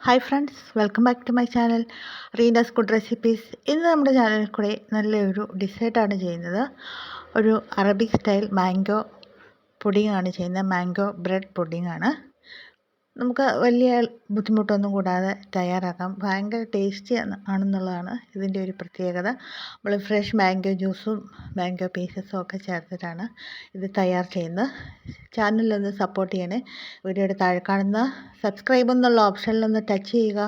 Hi friends welcome back to my channel Reena's food recipes ഇന്ന് നമ്മുടെ ചാനലിൽ കൂടെ നല്ലൊരു ഡിസേർട്ടാണ് ചെയ്യുന്നത്. ഒരു അറബിക് സ്റ്റൈൽ മാംഗോ പുഡിങ്ങാണ് ചെയ്യുന്നത്. മാംഗോ ബ്രെഡ് പുഡിങ്ങാണ് നമുക്ക് വലിയ ബുദ്ധിമുട്ടൊന്നും കൂടാതെ തയ്യാറാക്കാം. ഭയങ്കര ടേസ്റ്റി ആണെന്നുള്ളതാണ് ഇതിന്റെ ഒരു പ്രത്യേകത. നമ്മൾ ഫ്രഷ് മാംഗോ ജ്യൂസും മാംഗോ പീസസും ഒക്കെ ചേർത്തിട്ടാണ് ഇത് തയ്യാർ ചെയ്യുന്നത്. ചാനലൊന്ന് സപ്പോർട്ട് ചെയ്യണേ. വീഡിയോയുടെ താഴെ കാണുന്ന സബ്സ്ക്രൈബ് എന്നുള്ള ഓപ്ഷനിലൊന്ന് ടച്ച് ചെയ്യുക.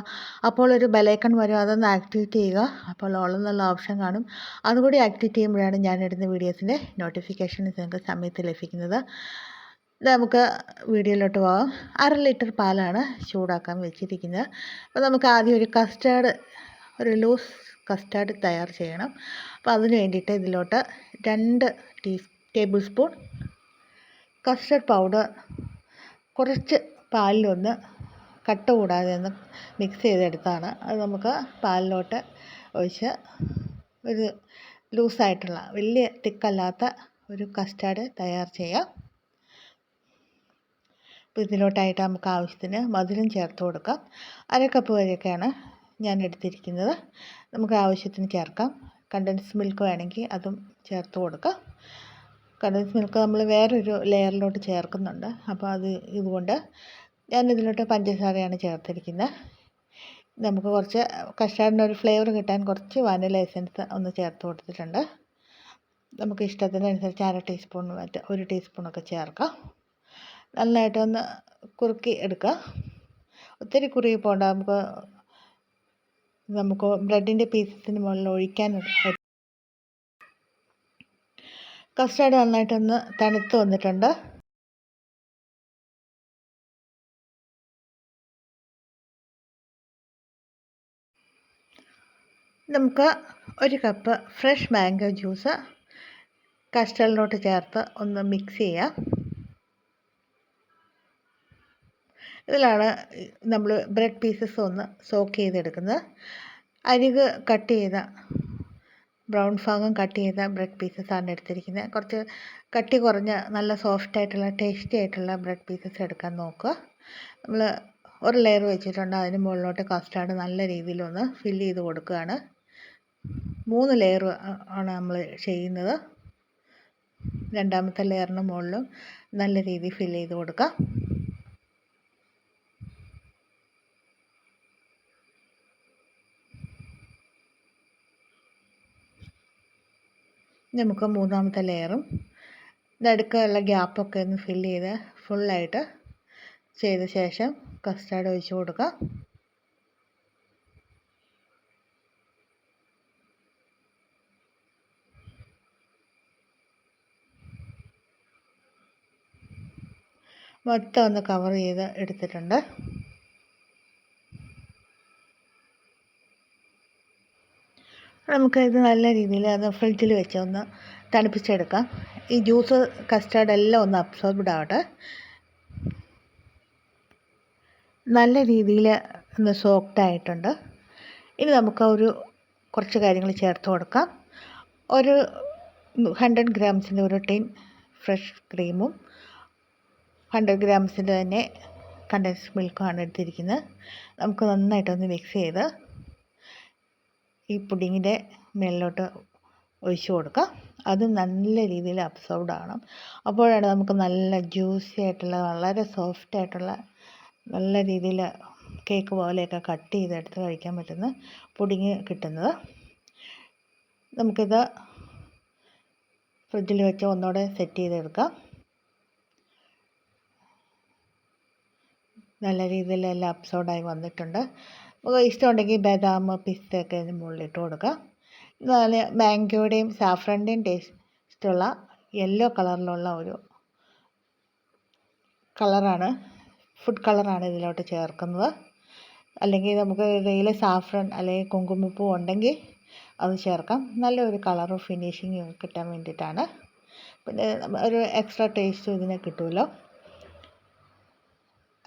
അപ്പോൾ ഒരു ബെലൈക്കൺ വരും അതൊന്ന് ആക്ടിവേറ്റ് ചെയ്യുക. അപ്പോൾ ഓൾ എന്നുള്ള ഓപ്ഷൻ കാണും. അതുകൂടി ആക്ടിവേറ്റ് ചെയ്യുമ്പോഴാണ് ഞാനിടുന്ന വീഡിയോസിന്റെ നോട്ടിഫിക്കേഷൻ നിങ്ങൾക്ക് സമയത്ത് ലഭിക്കുന്നത്. നമുക്ക് വീഡിയോയിലോട്ട് പോകാം അര ലിറ്റർ പാലാണ് ചൂടാക്കാൻ വെച്ചിരിക്കുന്നത്. അപ്പോൾ നമുക്ക് ആദ്യം ഒരു കസ്റ്റാർഡ് ഒരു ലൂസ് കസ്റ്റാർഡ് തയ്യാർ ചെയ്യണം. അപ്പോൾ അതിന് വേണ്ടിയിട്ട് ഇതിലോട്ട് രണ്ട് tea tablespoon custard powder കുറച്ച് പാലിലൊന്ന് കട്ട കൂടാതെ ഒന്ന് മിക്സ് ചെയ്തെടുത്താണ്. അത് നമുക്ക് പാലിലോട്ട് ഒഴിച്ച് ഒരു ലൂസായിട്ടുള്ള വലിയ തിക്കല്ലാത്ത ഒരു കസ്റ്റാർഡ് തയ്യാർ ചെയ്യാം. അപ്പോൾ ഇതിലോട്ടായിട്ട് നമുക്ക് ആവശ്യത്തിന് മധുരം ചേർത്ത് കൊടുക്കാം. അര കപ്പ് വരെയൊക്കെയാണ് ഞാൻ എടുത്തിരിക്കുന്നത്. നമുക്ക് ആവശ്യത്തിന് ചേർക്കാം. കണ്ടൻസ് മിൽക്ക് വേണമെങ്കിൽ അതും ചേർത്ത് കൊടുക്കാം. കണ്ടൻസ് മിൽക്ക് നമ്മൾ വേറൊരു ലെയറിലോട്ട് ചേർക്കുന്നുണ്ട്. അപ്പോൾ അത് ഇതുകൊണ്ട് ഞാൻ ഇതിലോട്ട് പഞ്ചസാരയാണ് ചേർത്തിരിക്കുന്നത്. നമുക്ക് കുറച്ച് കഷ്ടാടിന്റെ ഒരു ഫ്ലേവർ കിട്ടാൻ കുറച്ച് വാനില എസൻസ് ഒന്ന് ചേർത്ത് കൊടുത്തിട്ടുണ്ട്. നമുക്ക് ഇഷ്ടത്തിനനുസരിച്ച് അര ടീസ്പൂൺ മറ്റ് ഒരു ടീസ്പൂണൊക്കെ ചേർക്കാം. നന്നായിട്ടൊന്ന് കുറുക്കി എടുക്കുക. ഒത്തിരി കുറുകി പോകണ്ട നമുക്ക് നമുക്ക് ബ്രെഡിന്റെ പീസസിന് മുകളിൽ ഒഴിക്കാൻ കസ്റ്റാർഡ് നന്നായിട്ടൊന്ന് തണുത്ത് വന്നിട്ടുണ്ട്. നമുക്ക് ഒരു കപ്പ് ഫ്രഷ് മാംഗോ ജ്യൂസ് കസ്റ്റർഡിലോട്ട് ചേർത്ത് ഒന്ന് മിക്സ് ചെയ്യാം. ഇതിലാണ് നമ്മൾ ബ്രെഡ് പീസസ് ഒന്ന് സോക്ക് ചെയ്തെടുക്കുന്നത്. അരിക് കട്ട് ചെയ്ത ബ്രൗൺ ഭാഗം കട്ട് ചെയ്ത ബ്രെഡ് പീസസാണ് എടുത്തിരിക്കുന്നത്. കുറച്ച് കട്ടി കുറഞ്ഞ നല്ല സോഫ്റ്റ് ആയിട്ടുള്ള ടേസ്റ്റി ആയിട്ടുള്ള ബ്രെഡ് പീസസ് എടുക്കാൻ നോക്കുക. നമ്മൾ ഒരു ലെയർ വെച്ചിട്ടുണ്ട്. അതിന് മുകളിലോട്ട് കസ്റ്റാർഡ് നല്ല രീതിയിലൊന്ന് ഫില്ല് ചെയ്ത് കൊടുക്കുകയാണ്. മൂന്ന് ലെയർ ആണ് നമ്മൾ ചെയ്യുന്നത്. രണ്ടാമത്തെ ലെയറിന് മുകളിലും നല്ല രീതിയിൽ ഫില്ല് ചെയ്ത് കൊടുക്കാം. നമുക്ക് മൂന്നാമത്തെ ലെയറും നടുക്കുള്ള ഗ്യാപ്പൊക്കെ ഒന്ന് ഫില്ല് ചെയ്ത് ഫുള്ളായിട്ട് ചെയ്ത ശേഷം കസ്റ്റാർഡ് ഒഴിച്ച് കൊടുക്കുക. മൊത്തം ഒന്ന് കവർ ചെയ്ത് എടുത്തിട്ടുണ്ട്. നമുക്ക് ഇത് നല്ല രീതിയിൽ അത് ഫ്രിഡ്ജിൽ വെച്ച് ഒന്ന് തണുപ്പിച്ചെടുക്കാം. ഈ ജ്യൂസ് കസ്റ്റാർഡ് എല്ലാം ഒന്ന് അബ്സോർബ്ഡ് ആവട്ടെ. നല്ല രീതിയിൽ ഒന്ന് സോഫ്റ്റ് ആയിട്ടുണ്ട്. ഇനി നമുക്ക് ഒരു കുറച്ച് കാര്യങ്ങൾ ചേർത്ത് കൊടുക്കാം. ഒരു ഹൺഡ്രഡ് ഗ്രാംസിന്റെ ഒരു ടീൻ ഫ്രഷ് ക്രീമും ഹൺഡ്രഡ് ഗ്രാംസിന്റെ തന്നെ കണ്ടൻസ് മിൽക്കുമാണ് എടുത്തിരിക്കുന്നത്. നമുക്ക് നന്നായിട്ടൊന്ന് മിക്സ് ചെയ്ത് ഈ പുഡിങ്ങിന്റെ മേളിലോട്ട് ഒഴിച്ചു കൊടുക്കുക. അത് നല്ല രീതിയിൽ അബ്സോർബ്ഡ് ആവണം. അപ്പോഴാണ് നമുക്ക് നല്ല ജ്യൂസി ആയിട്ടുള്ള വളരെ സോഫ്റ്റ് ആയിട്ടുള്ള നല്ല രീതിയിൽ കേക്ക് പോലെയൊക്കെ കട്ട് ചെയ്തെടുത്ത് കഴിക്കാൻ പറ്റുന്ന പുഡിങ് കിട്ടുന്നത്. നമുക്കിത് ഫ്രിഡ്ജിൽ വെച്ച് ഒന്നുകൂടെ സെറ്റ് ചെയ്തെടുക്കാം. നല്ല രീതിയിൽ എല്ലാം അബ്സോർഡായി വന്നിട്ടുണ്ട്. ഇഷ്ടമുണ്ടെങ്കിൽ ബദാം പിസ്ത പിസ്തയൊക്കെ അതിന് മുകളിലിട്ട് കൊടുക്കുക അതുപോലെ മാംഗോയുടെയും ടേസ്റ്റ് ടേസ്റ്റുള്ള യെല്ലോ കളറിലുള്ള ഒരു കളറാണ് ഫുഡ് കളറാണ് ഇതിലോട്ട് ചേർക്കുന്നത്. അല്ലെങ്കിൽ നമുക്ക് ഇതിൽ സാഫ്രൺ അല്ലെങ്കിൽ കുങ്കുമപ്പൂ ഉണ്ടെങ്കിൽ അത് ചേർക്കാം. നല്ലൊരു കളറും ഫിനിഷിങ്ങും കിട്ടാൻ വേണ്ടിയിട്ടാണ്. പിന്നെ ഒരു എക്സ്ട്രാ ടേസ്റ്റും ഇതിന് കിട്ടുമല്ലോ.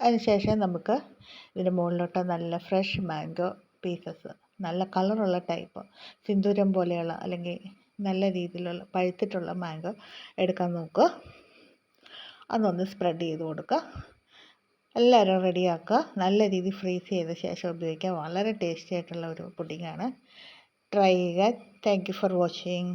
അതിനുശേഷം നമുക്ക് ഇതിന്റെ മുകളിലോട്ട് നല്ല ഫ്രഷ് മാംഗോ പീസസ് നല്ല കളറുള്ള ടൈപ്പ് സിന്ദൂരം പോലെയുള്ള അല്ലെങ്കിൽ നല്ല രീതിയിലുള്ള പഴുത്തിട്ടുള്ള മാംഗോ എടുക്കാൻ നോക്കുക. അതൊന്ന് സ്പ്രെഡ് ചെയ്ത് കൊടുക്കുക. എല്ലാവരും റെഡിയാക്കുക നല്ല രീതിയിൽ ഫ്രീസ് ചെയ്ത ശേഷം ഉപയോഗിക്കുക. വളരെ ടേസ്റ്റി ആയിട്ടുള്ള ഒരു പുഡിങ്ങാണ് ട്രൈ ചെയ്യുക. Thank you for watching